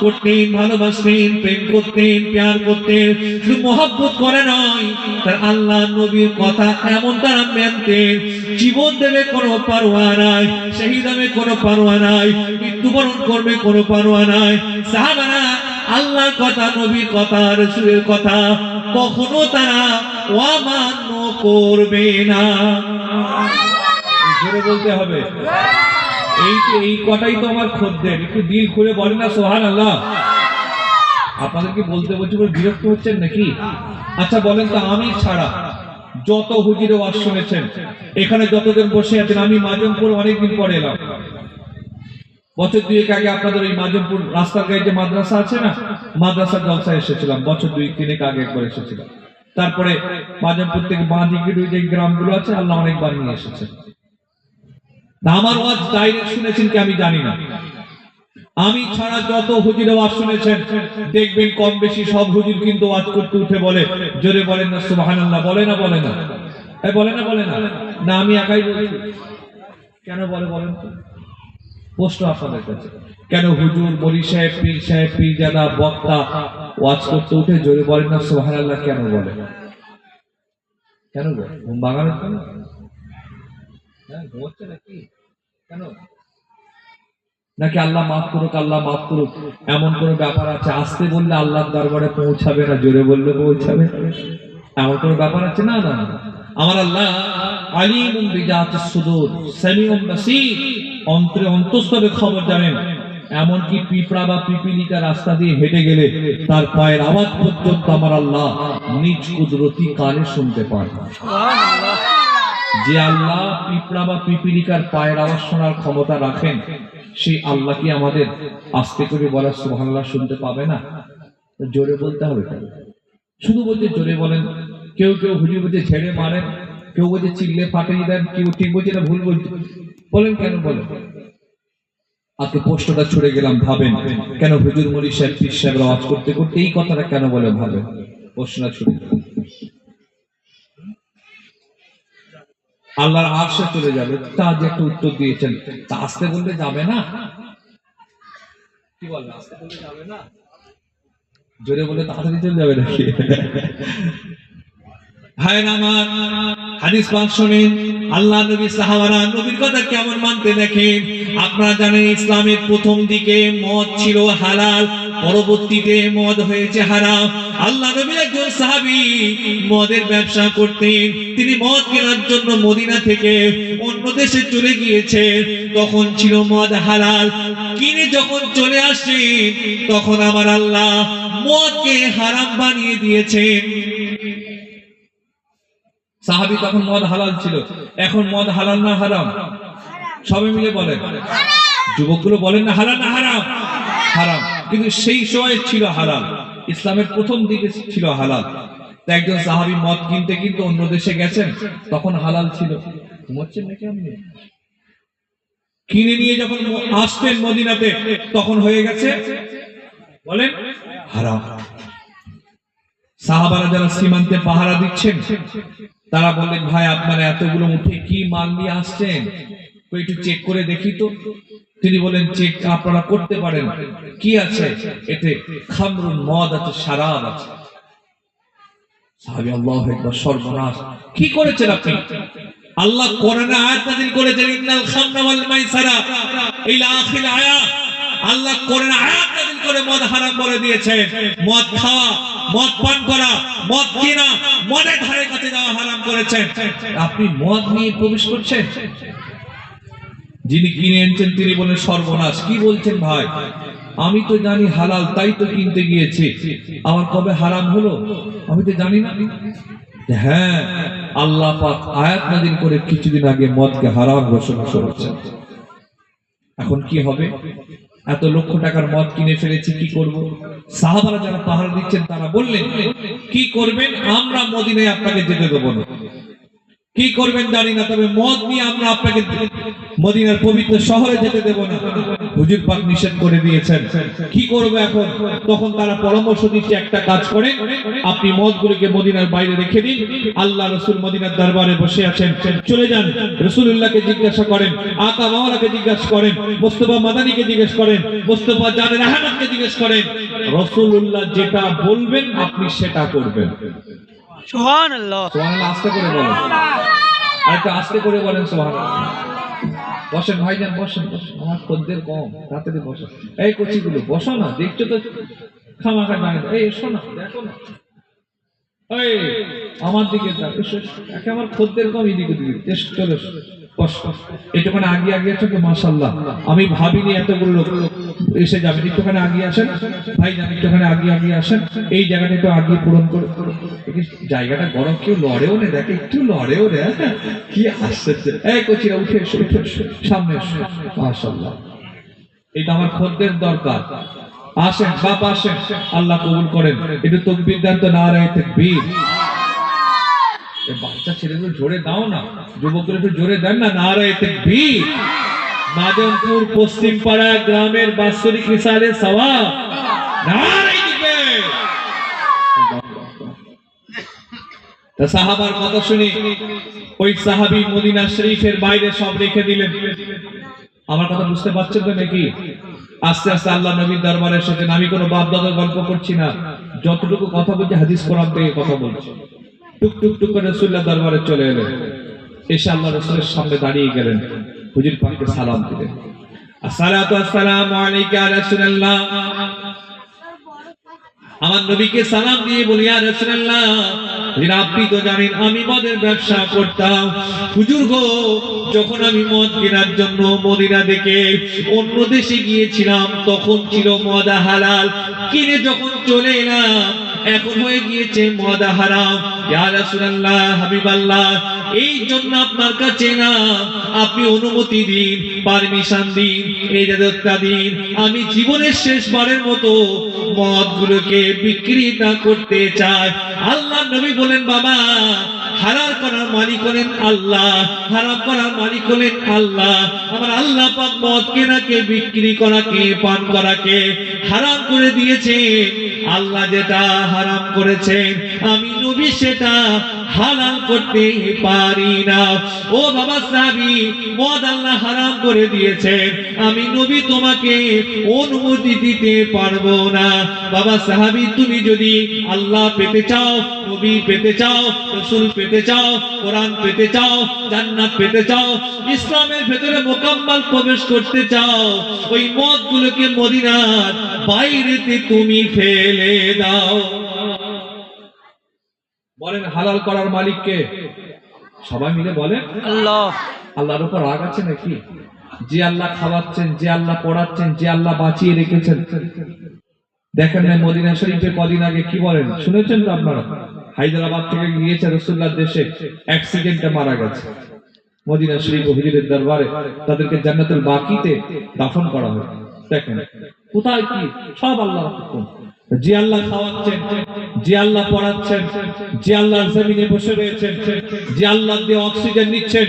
করতেন, ভালোবাসতেন, প্রেম করতেন, প্যার করতেন, শুধু করে নয়, তার আল্লাহ নবীর কথা এমন তারা মানতেন, জীবন দেবে কোনো পারোয়া নাই, শহীদ হবে কোনো পারোয়া নাই, মৃত্যুবরণ করবে কোনো পারোয়া নাই। সাহাবারা আল্লাহর কথা, নবীর কথা, রসুলের কথা কখনো তারা অমান্য করবে না। বলতে হবে। এই কটাই তো আমার খদ্দের একটু দিল খুলে বলেন না সোহান আল্লাহ আপনাদেরকে বলতে বলছি বলে বিরক্ত হচ্ছেন নাকি? আচ্ছা বলেন তো, আমি ছাড়া যত হুজিরে ওয়াজ শুনেছেন, এখানে যতজন বসে আছেন, আমি মাজমপুর অনেকদিন পরে এলাম। বছর দুয়েক আগে আপনাদের ওই মাজমপুর রাস্তার গায়ে যে মাদ্রাসা আছে না, মাদ্রাসার জলসা এসেছিলাম, বছর দুই তিনেক আগে একবার এসেছিলাম। তারপরে মাজমপুর থেকে বাঁ যে গ্রামগুলো আছে, আল্লাহ অনেকবার নিয়ে এসেছেন আমার ওয়াজ ডাইরেক্ট শুনেছেন কি আমি জানি না। আমি ছাড়া যত হুজুরে ওয়াজ শুনেছেন, দেখবেন কম বেশি সব হুজুর কিন্তু ওয়াজ করতে উঠে বলে, জোরে বলেন না, সুবহানাল্লাহ, বলে না বলে না। এই বলে না বলে না। না, আমি একাই বলি কেন বলে বলেন তো? প্রশ্ন আপনাদের কাছে। কেন হুজুর বলি সাহেব, পীর সাহেব পীর জাদা বক্তা ওয়াজ করতে উঠে জোরে বলেন না, সুবহানাল্লাহ, কেন বলে? কেন বলে? ঘুম বাগানের কেন হ্যাঁ ঘুমোচ্ছে নাকি? কেন? নাকি আল্লাহ মাফ করুক, আল্লাহ মাফ করুক। এমন কোন ব্যাপার আছে? আসতে বললে আল্লাহর দরবারে পৌঁছাবে না, জোরে বললে পৌঁছাবে। এমন কোন ব্যাপার আছে? না না। আমার আল্লাহ বিজাত সুদূর অন্তরে অন্তঃস্থলে খবর জানেন। এমনকি পিঁপড়া বা পিপিলিকা রাস্তা দিয়ে হেঁটে গেলে তার পায়ের আওয়াজ পর্যন্ত আমার আল্লাহ নিজ কুদরতি কানে শুনতে পান। যে আল্লাহ পিঁপড়া বা পিপিলিকার পায়ের আওয়াজ শোনার ক্ষমতা রাখেন, সেই আল্লাহ কি আমাদের আস্তে করে বলার সুবহানাল্লাহ শুনতে পাবে না? জোরে বলতে হবে? শুধু বলতে জোরে বলেন, কেউ কেউ হুজুর বলছে ঝেড়ে মারেন, কেউ বলছে চিল্লে ফাটিয়ে দেন, কেউ ঠিক বলছে না ভুল বলছে বলেন কেন বলেন? আজকে প্রশ্নটা ছুড়ে গেলাম, ভাবেন কেন হুজুর মরি সাহেব, পীর সাহেব আওয়াজ করতে করতে এই কথাটা কেন বলে ভাবেন? প্রশ্নটা ছুড়ে গেলাম। আল্লাহর আশা চলে যাবে। তা যে একটা উত্তর দিয়েছেন, তা আসতে বললে যাবে না? কি বলবে, আসতে বললে যাবে না? জোরে বলে তাড়াতাড়ি চলে যাবে নাকি? ভাই আমার হাদিস শুনেন আল্লাহ নবী সাহাবারা নবীর কথা কেমন মানতে দেখেন? আপনারা জানেন ইসলামের প্রথম দিকে মদ ছিল হালাল পরবর্তীতে মদ হয়েছে হারাম। আল্লাহ নবী একজন সাহাবী মদের ব্যবসা করতেন। তিনি মদ কেনার জন্য মদিনা থেকে অন্য দেশে চলে গিয়েছেন তখন ছিল মদ হালাল। কিনে যখন চলে আসেন তখন আমার আল্লাহ মদকে হারাম বানিয়ে দিয়েছেন। সাহাবি তখন মদ হালাল ছিল। এখন মদ হালাল না হারাম? সবাই মিলে বলেন। যুবকগুলো বলেন না হালাল না হারাম? হারাম। কিন্তু সেই সময় ছিল হালাল। ইসলামের প্রথম দিকে ছিল হালাল। একজন সাহাবি মদ কিনতে কিন্তু অন্য দেশে গেছেন, তখন হালাল ছিল। ঘুমাচ্ছেন নাকি আপনি? কিনে নিয়ে যখন আসতেন মদিনাতে, তখন হয়ে গেছে? বলেন, হারাম। সাহাবারা যারা সীমান্তে পাহারা দিচ্ছেন, তারা বললেন, ভাই, আপনারা এতগুলো উঠে কি মাল নিয়ে আসছেন? একটু চেক করে দেখি তো। তিনি বলেন চেক আপনারা করতে পারেন। কি আছে? এতে খামরুন মদ আছে সারাব আছে। আল্লাহু করে মদ হারাম দিয়েছেন। মদ খাওয়া, মদ পান করা, মদ যাওয়া হারাম করেছেন। আপনি মদ নিয়ে প্রবেশ করছেন? যিনি কিনে এনেছেন তিনি বলেন, সর্বনাশ, কি বলছেন ভাই? আমি তো জানি হালাল, তাই তো কিনতে গিয়েছি। আমার কবে হারাম হলো? আমি তো জানি না। হ্যাঁ আল্লাহ পাক আয়াত নাযিল করে কিছুদিন আগে মদকে হারাম ঘোষণা করেছেন। এখন কি হবে? এত লক্ষ টাকার মদ কিনে ফেলেছি, কি করব? সাহাবারা যারা পাহাড় দিচ্ছেন, তারা বললেন, কি করবেন? আমরা মদিনায় আপনাকে যেতে দেবো না। কি করবেন জানি না তবে মদ নিয়ে আমরা আপনাকে মদিনার পবিত্র শহরে যেতে দেব না। হুজুর পাক নিষেধ করে দিয়েছেন। কি করবে এখন? তখন তারা পরামর্শ দিচ্ছে একটা কাজ করেন আপনি মদগুলোকে মদিনার বাইরে রেখে দিন। আল্লাহ রসুল মদিনার দরবারে বসে আছেন। চলে যান রসুল্লাহকে জিজ্ঞাসা করেন আকা মাওলাকে জিজ্ঞাসা করেন মোস্তফা মাদানিকে জিজ্ঞেস করেন মোস্তফা জানের আহমদকে জিজ্ঞেস করেন। রসুল্লাহ যেটা বলবেন আপনি সেটা করবেন। সুহান আল্লাহ সোহান আস্তে করে বলেন। একটু আস্তে করে বলেন সোহান বসেন, ভাইজান, বসেন বসেন। আমার খদ্দের কম তাড়াতাড়ি বসেন। এই কচিগুলো, বসো না, দেখছ তো খামাখা দাঁড়িয়ে এই, এসো না, দেখো না। এই, আমার দিকে। একে আমার খদ্দের কম, এদিকে দিকে এসো বস। একটুখানি আগে আগে আছো মাসাল্লাহ আমি ভাবিনি এতগুলো লোক। এসে যাবেন, একটুখানি আগে আসেন। ভাই জান একটুখানি আগে আগে আসেন। এই জায়গাটা একটু আগে পূরণ করে জায়গাটা গরম, কেউ লড়েও নে, দেখে একটু লড়েও হ্যাঁ? কি এই কচিরা, উঠে উঠে সামনে এটা আমার খদ্দের দরকার। আসেন, বাপ আসেন। আল্লাহ কবুল করেন। একটু তকবির তো না রায় তকবীর বাচ্চা ছেলেগুলো জোরে দাও না। যুবকগুলো একটু জোরে দেন না না রায় মাদমপুর পশ্চিম পাড়া গ্রামের বাৎসরিক তা সাহাবার কথা শুনি ওই সাহাবী মদিনা শরীফের বাইরে সব রেখে দিলেন। আমার কথা বুঝতে পারছেন তো নাকি? আস্তে আস্তে আল্লাহ নবীর দরবারে এসেছেন আমি কোনো বাপ দাদার গল্প করছি না। যতটুকু কথা বলছি, হাদিস, কোরআন থেকে কথা বলছি। টুক টুক টুক করে রসুল্লাহ দরবারে চলে এলেন। এসে আল্লাহ রসুলের সামনে দাঁড়িয়ে গেলেন। হুজুর পাককে সালাম দিলেন আমার নবীকে সালাম দিয়ে আপনি তো জানেন আমি মদের ব্যবসা করতাম। হুজুর গো, যখন আমি মদ কেনার জন্য মদিনা অন্য দেশে গিয়েছিলাম, তখন ছিল মদা হালাল। কিনে যখন চলে এলাম, এখন হয়ে গিয়েছে মদা হারাম। ইয়া রাসূলুল্লাহ, হাবিবাল্লাহ এই জন্য আপনার কাছে না, আপনি অনুমতি দিন পারমিশন দিন এজাজতটা দিন। আমি জীবনের শেষবারের মতো মদগুলোকে বিক্রি না করতে চাই। আল্লাহ নবী বলেন, বাবা, হারাম করার মালিক হলেন আল্লাহ, হারাম করার মালিক হলেন আল্লাহ। আমার আল্লাহ পাক মদ কেনাকে, বিক্রি করাকে, পান করাকে হারাম করে দিয়েছে আল্লাহ যেটা হারাম করেছেন, আমি নবী সেটা হালাল করতে পারি না। ও বাবা সাহাবি, মদ আল্লাহ হারাম করে দিয়েছেন আমি নবী তোমাকে অনুমতি দিতে পারব না। বাবা সাহাবি, তুমি যদি আল্লাহ পেতে চাও, নবী পেতে চাও, রসুল পেতে চাও, কোরআন পেতে চাও, জান্নাত পেতে চাও, ইসলামের ভেতরে মোকাম্মল প্রবেশ করতে চাও, ওই মদ গুলোকে মদিনার বাইরেতে তুমি ফেলে দাও। বলেন হালাল করার মালিককে সবাই মিলে বলেন। আল্লাহ। আল্লাহর উপর রাগ আছে নাকি? যে আল্লাহ খাওয়াচ্ছেন যে আল্লাহ পড়াচ্ছেন যে আল্লাহ বাঁচিয়ে রেখেছেন। দেখেন না মদিনা শরীফে কদিন আগে কি বলেন? শুনেছেন তো আপনারা? হায়দ্রাবাদ থেকে গিয়েছে রসুল্লাহ দেশে অ্যাক্সিডেন্টে মারা গেছে। মদিনা শরীফ হুজুরের দরবারে তাদেরকে জান্নাতুল বাকিতে দাফন করা হয় দেখেন কোথায় কি? সব আল্লাহ হুকুম। যে আল্লাহ খাওয়াচ্ছেন যে আল্লাহ পড়াচ্ছেন যে আল্লাহর জমিনে বসে রয়েছেন যে আল্লাহ দিয়ে অক্সিজেন নিচ্ছেন,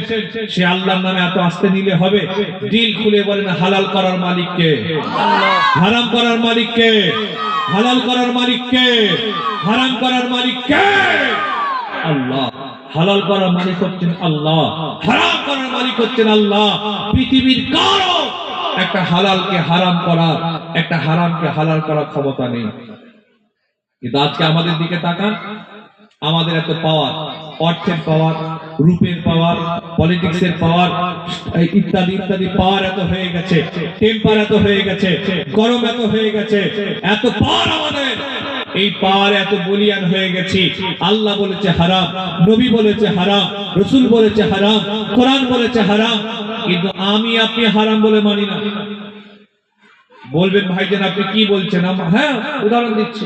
সে আল্লাহর নামে এত আসতে নিলে হবে? দিল খুলে বলেন, হালাল করার মালিককে। হারাম করার মালিককে। হালাল করার মালিককে। হারাম করার মালিককে। আল্লাহ। হালাল করার মালিক হচ্ছেন আল্লাহ। হারাম করার মালিক হচ্ছেন আল্লাহ। পৃথিবীর কারও একটা হালালকে হারাম করার, একটা হারামকে হালাল করার ক্ষমতা নেই। কিন্তু আজকে আমাদের দিকে তাকান, আমাদের এত পাওয়ার অর্থের পাওয়ার রূপের পাওয়ার পলিটিক্সের পাওয়ার ইত্যাদি ইত্যাদি পাওয়ার এত হয়ে গেছে টেম্পার এত হয়ে গেছে, গরম এত হয়ে গেছে, এত পাওয়ার আমাদের। এই পাওয়ার এত বলিয়ান হয়ে গেছি। আল্লাহ বলেছে হারাম, নবী বলেছে হারাম, রসুল বলেছে হারাম, কোরআন বলেছে হারাম, কিন্তু আমি আপনি হারাম বলে মানি না। বলবেন ভাইজান আপনি কি বলছেন? হ্যাঁ উদাহরণ দিচ্ছি।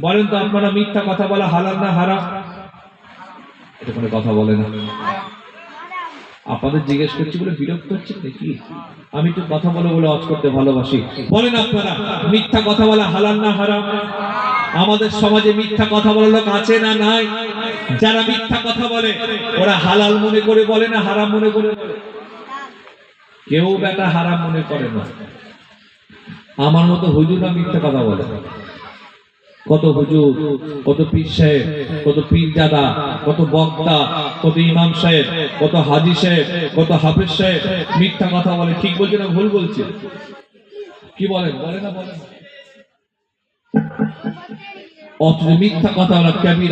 বলেন তো, আপনারা মিথ্যা কথা বলা হালাল না হারাম? এটা কোনো কথা বলে না। আপনাদের জিজ্ঞেস করছি বলে বিরক্ত হচ্ছে নাকি? আমি তো কথা বলে বলে অজ করতে ভালোবাসি। বলেন আপনারা, মিথ্যা কথা বলা হালাল না হারাম? আমাদের সমাজে মিথ্যা কথা বলার লোক আছে না নাই? যারা মিথ্যা কথা বলে, ওরা হালাল মনে করে বলে না হারাম মনে করে বলে? কেউ বেটা হারাম মনে করে না। আমার মতো হুজুরা মিথ্যা কথা বলে। কত হুজুর, কত পীর সাহেব, কত পীর দাদা, কত বক্তা, কত ইমাম সাহেব, কত হাজি সাহেব, কত হাফেজ সাহেব মিথ্যা কথা বলে, ঠিক বলছে না ভুল বলছে? কি বলেন? বলে না বলেন অথচ মিথ্যা কথা বলা